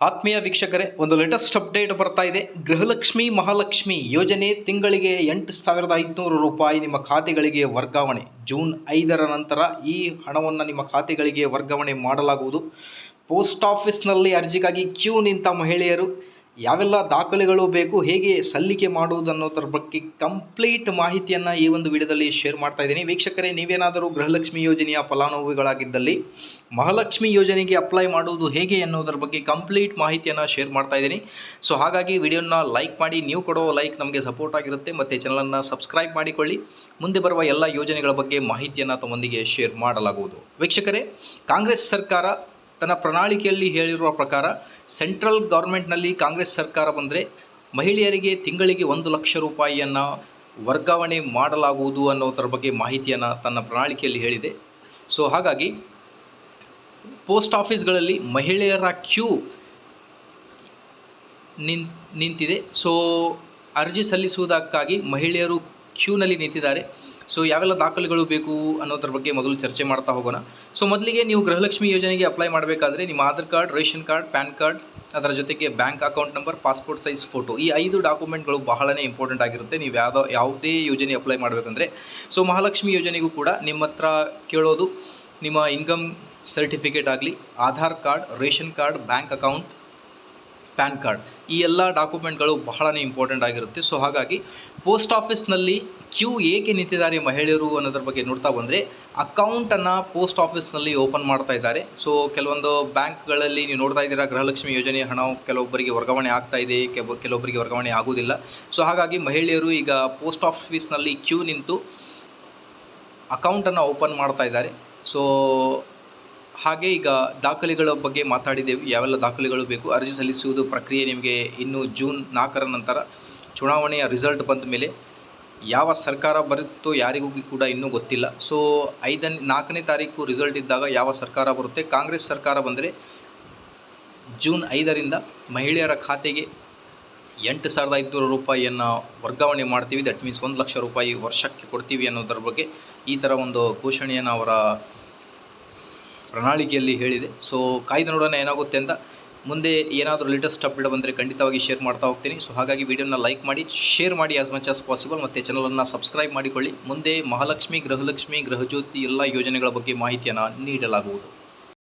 ಆತ್ಮೀಯ ವೀಕ್ಷಕರೇ, ಒಂದು ಲೇಟೆಸ್ಟ್ ಅಪ್ಡೇಟ್ ಬರ್ತಾ ಇದೆ. ಗೃಹಲಕ್ಷ್ಮಿ, ಮಹಾಲಕ್ಷ್ಮಿ ಯೋಜನೆ ತಿಂಗಳಿಗೆ ಎಂಟು ಸಾವಿರದ ಐದುನೂರು ರೂಪಾಯಿ ನಿಮ್ಮ ಖಾತೆಗಳಿಗೆ ವರ್ಗಾವಣೆ. ಜೂನ್ ಐದರ ನಂತರ ಈ ಹಣವನ್ನು ನಿಮ್ಮ ಖಾತೆಗಳಿಗೆ ವರ್ಗಾವಣೆ ಮಾಡಲಾಗುವುದು. ಪೋಸ್ಟ್ ಆಫೀಸ್ನಲ್ಲಿ ಅರ್ಜಿಗಾಗಿ ಕ್ಯೂ ನಿಂತ ಮಹಿಳೆಯರು ಯಾವೆಲ್ಲ ದಾಖಲೆಗಳು ಬೇಕು, ಹೇಗೆ ಸಲ್ಲಿಕೆ ಮಾಡುವುದು ಅನ್ನೋದ್ರ ಬಗ್ಗೆ ಕಂಪ್ಲೀಟ್ ಮಾಹಿತಿಯನ್ನು ಈ ಒಂದು ವಿಡಿಯೋದಲ್ಲಿ ಶೇರ್ ಮಾಡ್ತಾ ಇದ್ದೀನಿ. ವೀಕ್ಷಕರೇ, ನೀವೇನಾದರೂ ಗೃಹಲಕ್ಷ್ಮಿ ಯೋಜನೆಯ ಫಲಾನುಭವಿಗಳಾಗಿದ್ದಲ್ಲಿ ಮಹಾಲಕ್ಷ್ಮಿ ಯೋಜನೆಗೆ ಅಪ್ಲೈ ಮಾಡುವುದು ಹೇಗೆ ಅನ್ನೋದ್ರ ಬಗ್ಗೆ ಕಂಪ್ಲೀಟ್ ಮಾಹಿತಿಯನ್ನು ಶೇರ್ ಮಾಡ್ತಾ ಇದ್ದೀನಿ. ಸೊ ಹಾಗಾಗಿ ವಿಡಿಯೋನ ಲೈಕ್ ಮಾಡಿ, ನೀವು ಕೊಡೋ ಲೈಕ್ ನಮಗೆ ಸಪೋರ್ಟ್ ಆಗಿರುತ್ತೆ. ಮತ್ತು ಚಾನಲನ್ನು ಸಬ್ಸ್ಕ್ರೈಬ್ ಮಾಡಿಕೊಳ್ಳಿ. ಮುಂದೆ ಬರುವ ಎಲ್ಲ ಯೋಜನೆಗಳ ಬಗ್ಗೆ ಮಾಹಿತಿಯನ್ನು ತಮ್ಮೊಂದಿಗೆ ಶೇರ್ ಮಾಡಲಾಗುವುದು. ವೀಕ್ಷಕರೇ, ಕಾಂಗ್ರೆಸ್ ಸರ್ಕಾರ ತನ್ನ ಪ್ರಣಾಳಿಕೆಯಲ್ಲಿ ಹೇಳಿರುವ ಪ್ರಕಾರ, ಸೆಂಟ್ರಲ್ ಗೌರ್ಮೆಂಟ್ನಲ್ಲಿ ಕಾಂಗ್ರೆಸ್ ಸರ್ಕಾರ ಬಂದರೆ ಮಹಿಳೆಯರಿಗೆ ತಿಂಗಳಿಗೆ ಒಂದು ಲಕ್ಷ ರೂಪಾಯಿಯನ್ನು ವರ್ಗಾವಣೆ ಮಾಡಲಾಗುವುದು ಅನ್ನೋದರ ಬಗ್ಗೆ ಮಾಹಿತಿಯನ್ನು ತನ್ನ ಪ್ರಣಾಳಿಕೆಯಲ್ಲಿ ಹೇಳಿದೆ. ಸೊ, ಹಾಗಾಗಿ ಪೋಸ್ಟ್ ಆಫೀಸ್ಗಳಲ್ಲಿ ಮಹಿಳೆಯರ ಕ್ಯೂ ನಿಂತಿದೆ. ಸೊ, ಅರ್ಜಿ ಸಲ್ಲಿಸುವುದಕ್ಕಾಗಿ ಮಹಿಳೆಯರು ಕ್ಯೂನಲ್ಲಿ ನಿಂತಿದ್ದಾರೆ. ಸೊ ಯಾವೆಲ್ಲ ದಾಖಲೆಗಳು ಬೇಕು ಅನ್ನೋದ್ರ ಬಗ್ಗೆ ಮೊದಲು ಚರ್ಚೆ ಮಾಡ್ತಾ ಹೋಗೋಣ. ಸೊ ಮೊದಲಿಗೆ ನೀವು ಗೃಹಲಕ್ಷ್ಮಿ ಯೋಜನೆಗೆ ಅಪ್ಲೈ ಮಾಡಬೇಕಾದ್ರೆ ನಿಮ್ಮ Aadhaar card, ration card, PAN card, ಅದರ ಜೊತೆಗೆ bank account number passport size photo ಈ ಐದು ಡಾಕ್ಯುಮೆಂಟ್ಗಳು ಬಹಳನೇ ಇಂಪಾರ್ಟೆಂಟ್ ಆಗಿರುತ್ತೆ. ನೀವು ಯಾವುದೋ, ಯಾವುದೇ ಯೋಜನೆ ಅಪ್ಲೈ ಮಾಡಬೇಕಂದ್ರೆ. ಸೊ ಮಹಾಲಕ್ಷ್ಮಿ ಯೋಜನೆಗೂ ಕೂಡ ನಿಮ್ಮ ಹತ್ರ ಕೇಳೋದು ನಿಮ್ಮ ಇನ್ಕಮ್ ಸರ್ಟಿಫಿಕೇಟ್ ಆಗಲಿ, Aadhaar card, ration card, bank account PAN card. ಈ ಎಲ್ಲ ಡಾಕ್ಯುಮೆಂಟ್ಗಳು ಬಹಳನೇ ಇಂಪಾರ್ಟೆಂಟ್ ಆಗಿರುತ್ತೆ. ಸೊ ಹಾಗಾಗಿ ಪೋಸ್ಟ್ ಆಫೀಸ್ನಲ್ಲಿ ಕ್ಯೂ ಏಕೆ ನಿಂತಿದ್ದಾರೆ ಮಹಿಳೆಯರು ಅನ್ನೋದ್ರ ಬಗ್ಗೆ ನೋಡ್ತಾ ಬಂದರೆ ಅಕೌಂಟನ್ನು ಪೋಸ್ಟ್ ಆಫೀಸ್ನಲ್ಲಿ ಓಪನ್ ಮಾಡ್ತಾ ಇದ್ದಾರೆ. ಸೊ ಕೆಲವೊಂದು ಬ್ಯಾಂಕ್ಗಳಲ್ಲಿ ನೀವು ನೋಡ್ತಾ ಇದ್ದೀರಾ, ಗೃಹಲಕ್ಷ್ಮಿ ಯೋಜನೆ ಹಣ ಕೆಲವೊಬ್ಬರಿಗೆ ವರ್ಗಾವಣೆ ಆಗ್ತಾ ಇದೆ ಕೆಲವೊಬ್ಬರಿಗೆ ವರ್ಗಾವಣೆ ಆಗೋದಿಲ್ಲ ಸೊ ಹಾಗಾಗಿ ಮಹಿಳೆಯರು ಈಗ ಪೋಸ್ಟ್ ಆಫೀಸ್ನಲ್ಲಿ ಕ್ಯೂ ನಿಂತು ಅಕೌಂಟನ್ನು ಓಪನ್ ಮಾಡ್ತಾ ಇದ್ದಾರೆ. ಸೊ ಹಾಗೆ ಈಗ ದಾಖಲೆಗಳ ಬಗ್ಗೆ ಮಾತಾಡಿದ್ದೇವೆ. ಯಾವೆಲ್ಲ ದಾಖಲೆಗಳು ಬೇಕು? ಅರ್ಜಿ ಸಲ್ಲಿಸುವುದು ಪ್ರಕ್ರಿಯೆ ನಿಮಗೆ ಇನ್ನು ಜೂನ್ ನಾಲ್ಕರ ನಂತರ. ಚುನಾವಣೆಯ ರಿಸಲ್ಟ್ ಬಂದ ಮೇಲೆ ಯಾವ ಸರ್ಕಾರ ಬರುತ್ತೋ ಯಾರಿಗೂ ಕೂಡ ಇನ್ನೂ ಗೊತ್ತಿಲ್ಲ. ಸೊ ಐದನೇ, ನಾಲ್ಕನೇ ತಾರೀಕು ರಿಸಲ್ಟ್ ಇದ್ದಾಗ ಯಾವ ಸರ್ಕಾರ ಬರುತ್ತೆ? ಕಾಂಗ್ರೆಸ್ ಸರ್ಕಾರ ಬಂದರೆ ಜೂನ್ ಐದರಿಂದ ಮಹಿಳೆಯರ ಖಾತೆಗೆ ಎಂಟು ಸಾವಿರದ ಐದುನೂರು ರೂಪಾಯಿಯನ್ನು ವರ್ಗಾವಣೆ ಮಾಡ್ತೀವಿ. ದಟ್ ಮೀನ್ಸ್ ಒಂದು ಲಕ್ಷ ರೂಪಾಯಿ ವರ್ಷಕ್ಕೆ ಕೊಡ್ತೀವಿ ಅನ್ನೋದ್ರ ಬಗ್ಗೆ ಈ ಥರ ಒಂದು ಘೋಷಣೆಯನ್ನು ಅವರ ಪ್ರಣಾಳಿಕೆಯಲ್ಲಿ ಹೇಳಿದೆ. ಸೊ ಕಾಯ್ದೆ ನೋಡೋಣ ಏನಾಗುತ್ತೆ ಅಂತ. ಮುಂದೆ ಏನಾದರೂ ಲೇಟೆಸ್ಟ್ ಅಪ್ಡೇಟ್ ಬಂದರೆ ಖಂಡಿತವಾಗಿ ಶೇರ್ ಮಾಡ್ತಾ ಹೋಗ್ತೀನಿ. ಸೊ ಹಾಗಾಗಿ ವಿಡಿಯೋನ ಲೈಕ್ ಮಾಡಿ ಶೇರ್ ಮಾಡಿ ಆಸ್ ಮಚ್ ಆಸ್ ಪಾಸಿಬಲ್ ಮತ್ತು ಚಾನಲನ್ನು ಸಬ್ಸ್ಕ್ರೈಬ್ ಮಾಡಿಕೊಳ್ಳಿ. ಮುಂದೆ ಮಹಾಲಕ್ಷ್ಮಿ, ಗೃಹಲಕ್ಷ್ಮಿ, ಗೃಹಜ್ಯೋತಿ ಎಲ್ಲ ಯೋಜನೆಗಳ ಬಗ್ಗೆ ಮಾಹಿತಿಯನ್ನು ನೀಡಲಾಗುವುದು.